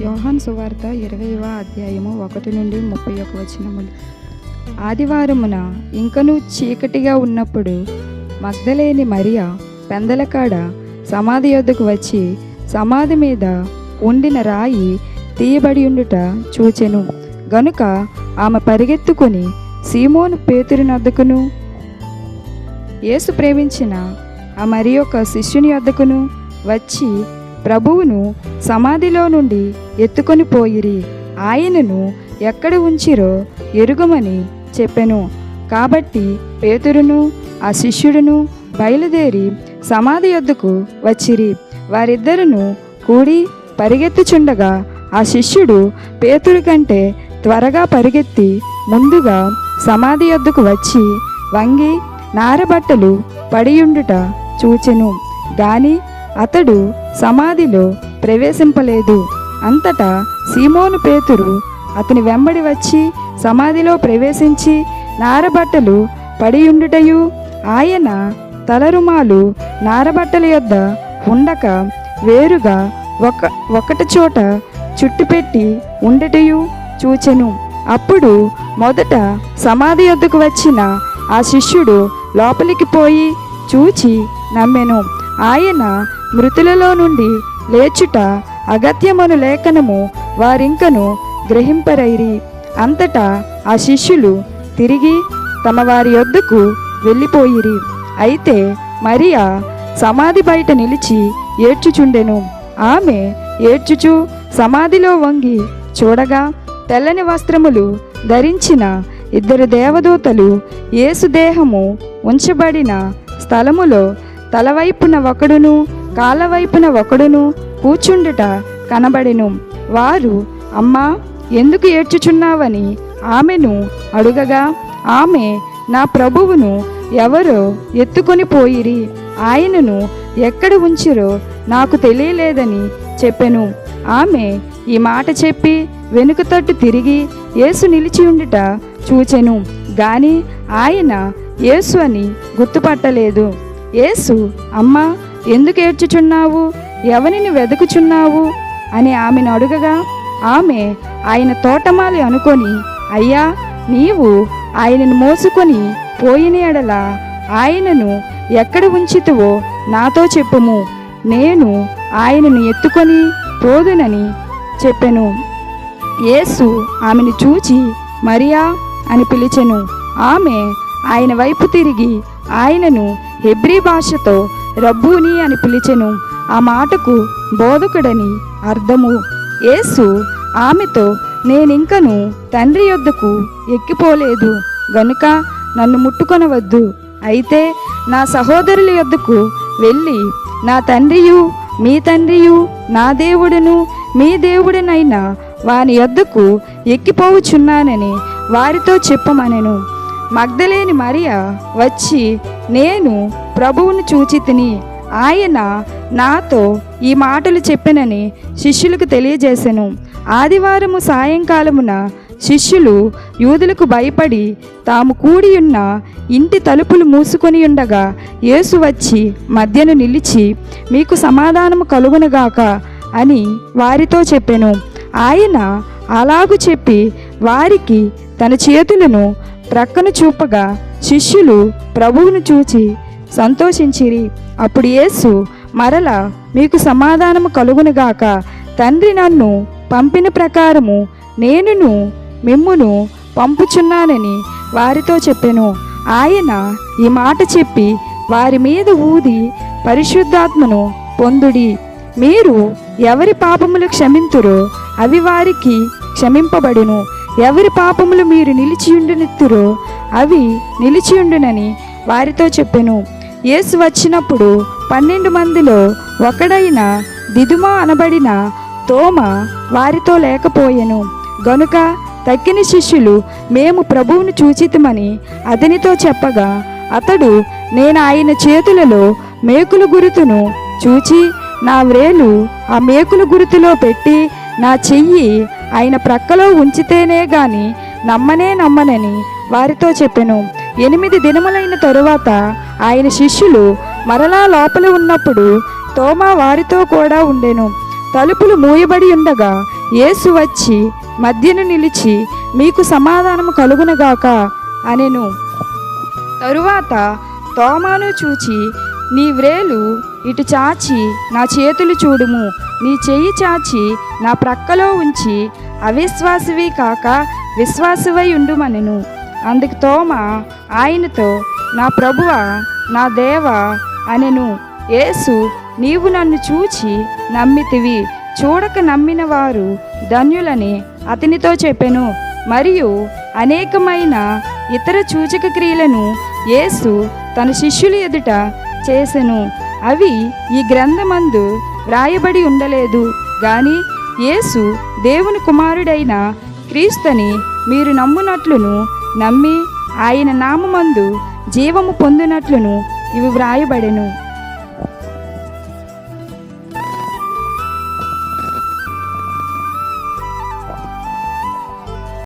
యోహాన్ సువార్త ఇరవైవ అధ్యాయము ఒకటి నుండి ముప్పై ఒక వచనములు. ఆదివారమున ఇంకనూ చీకటిగా ఉన్నప్పుడు మగ్ధలేని మరియా పెందలకాడ సమాధి యొద్దకు వచ్చి సమాధి మీద ఉండిన రాయి తీయబడి ఉండుట చూచెను. గనుక ఆమె పరిగెత్తుకొని సీమోను పేతురినొద్దకును యేసు ప్రేమించిన ఆ మరి యొక్క శిష్యుని వద్దకును వచ్చి ప్రభువును సమాధిలో నుండి ఎత్తుకొని పోయిరి. ఆయనను ఎక్కడ ఉంచిరో ఎరుగమని చెప్పెను. కాబట్టి పేతురును ఆ శిష్యుడును బయలుదేరి సమాధి యొద్దకు వచ్చిరి. వారిద్దరును కూడి పరిగెత్తుచుండగా ఆ శిష్యుడు పేతురు కంటే త్వరగా పరిగెత్తి ముందుగా సమాధి యొద్దకు వచ్చి వంగి నారబట్టలు పడియుండుట చూచెను. గాని అతడు సమాధిలో ప్రవేశింపలేదు. అంతటా సీమోను పేతురు అతని వెంబడి వచ్చి సమాధిలో ప్రవేశించి నారబట్టలు పడియుండుటయు ఆయన తలరుమాలు నారబట్టల యొద్ద ఉండక వేరుగా ఒక ఒకటి చోట చుట్టుపెట్టి ఉండటయు చూచెను. అప్పుడు మొదట సమాధి యొద్దకు వచ్చిన ఆ శిష్యుడు లోపలికి పోయి చూచి నమ్మెను. ఆయన మృతులలో నుండి లేచుట అగత్యమను లేఖనము వారింకను గ్రహింపరైరి. అంతటా ఆ శిష్యులు తిరిగి తమ వారి యొద్దకు వెళ్ళిపోయిరి. అయితే మరియా సమాధి బయట నిలిచి ఏడ్చుచుండెను. ఆమె ఏడ్చుచు సమాధిలో వంగి చూడగా తెల్లని వస్త్రములు ధరించిన ఇద్దరు దేవదూతలు యేసు దేహము ఉంచబడిన స్థలములో తలవైపున ఒకడును కాలవైపున ఒకడును కూర్చుండుట కనబడెను. వారు అమ్మా ఎందుకు ఏడ్చుచున్నావని ఆమెను అడుగగా ఆమె నా ప్రభువును ఎవరో ఎత్తుకొని పోయిరి. ఆయనను ఎక్కడ ఉంచిరో నాకు తెలియలేదని చెప్పెను. ఆమె ఈ మాట చెప్పి వెనుక తట్టు తిరిగి యేసు నిలిచి ఉండుట చూచెను. గాని ఆయన యేసు అని గుర్తుపట్టలేదు. యేసు అమ్మా ఎందుకు ఏడ్చుచున్నావు? ఎవరిని వెతుకుచున్నావు అని ఆమెను అడుగగా ఆమె ఆయన తోటమాలి అనుకొని అయ్యా నీవు ఆయనను మోసుకొని పోయిన ఎడల ఆయనను ఎక్కడ ఉంచితువో నాతో చెప్పుము. నేను ఆయనను ఎత్తుకొని పోదునని చెప్పెను. యేసు ఆమెను చూచి మరియా అని పిలిచెను. ఆమె ఆయన వైపు తిరిగి ఆయనను హెబ్రీ భాషతో రబ్బూని అని పిలిచెను. ఆ మాటకు బోధకుడని అర్థము. యేసు ఆమెతో నేనింకను తండ్రి యొద్దకు ఎక్కిపోలేదు. గనుక నన్ను ముట్టుకొనవద్దు. అయితే నా సహోదరుల యొద్దకు వెళ్ళి నా తండ్రియు మీ తండ్రియు నా దేవుడును మీ దేవుడనైన వాని యొద్దకు ఎక్కిపోవుచున్నానని వారితో చెప్పమనెను. మగ్ధలేని మరియ వచ్చి నేను ప్రభువును చూచి తిని ఆయన నాతో ఈ మాటలు చెప్పెనని శిష్యులకు తెలియజేశాను ఆదివారము సాయంకాలమున శిష్యులు యూదులకు భయపడి తాము కూడి ఉన్న ఇంటి తలుపులు మూసుకొని ఉండగా యేసు వచ్చి మధ్యను నిలిచి మీకు సమాధానము కలుగునుగాక అని వారితో చెప్పెను. ఆయన అలాగు చెప్పి వారికి తన చేతులను ప్రక్కన చూపగా శిష్యులు ప్రభువును చూచి సంతోషించిరి. అప్పుడు యేసు మరల మీకు సమాధానము కలుగునుగాక తండ్రి నన్ను పంపిన ప్రకారము నేనును మిమ్మును పంపుచున్నానని వారితో చెప్పెను. ఆయన ఈ మాట చెప్పి వారి మీద ఊది పరిశుద్ధాత్మను పొందుడి. మీరు ఎవరి పాపములు క్షమింతురో అవి వారికి క్షమింపబడును. ఎవరి పాపములు మీరు నిలిచియుండునిత్తురో అవి నిలిచియుండునని వారితో చెప్పెను. యేసు వచ్చినప్పుడు పన్నెండు మందిలో ఒకడైన దిదుమా అనబడిన తోమ వారితో లేకపోయెను. గనుక తక్కిన శిష్యులు మేము ప్రభువును చూచితమని అతనితో చెప్పగా అతడు నేను ఆయన చేతులలో మేకుల గురుతును చూచి నా వ్రేలు ఆ మేకుల గురుతులో పెట్టి నా చెయ్యి ఆయన ప్రక్కలో ఉంచితేనే గాని నమ్మనే నమ్మనని వారితో చెప్పెను. ఎనిమిది దినములైన తరువాత ఆయన శిష్యులు మరలా లోపల ఉన్నప్పుడు తోమా వారితో కూడా ఉండెను. తలుపులు మూయబడి ఉండగా యేసు వచ్చి మధ్యను నిలిచి మీకు సమాధానము కలుగునగాక అనెను. తరువాత తోమాను చూచి నీ వ్రేలు ఇటు చాచి నా చేతులు చూడుము. నీ చెయ్యి చాచి నా ప్రక్కలో ఉంచి అవిశ్వాసవి కాక విశ్వాసవై ఉండుమనెను అందుకు తోమ ఆయనతో నా ప్రభువ నా దేవ అనెను. యేసు నీవు నన్ను చూచి నమ్మితివి. చూడక నమ్మిన వారు ధన్యులని అతనితో చెప్పెను. మరియు అనేకమైన ఇతర సూచక క్రియలను యేసు తన శిష్యుల ఎదుట చేసెను. అవి ఈ గ్రంథమందు వ్రాయబడి ఉండలేదు. గాని యేసు దేవుని కుమారుడైన క్రీస్తుని మీరు నమ్మునట్లును నమ్మి ఆయన నామమందు జీవము పొందినట్లును ఇవి వ్రాయబడెను.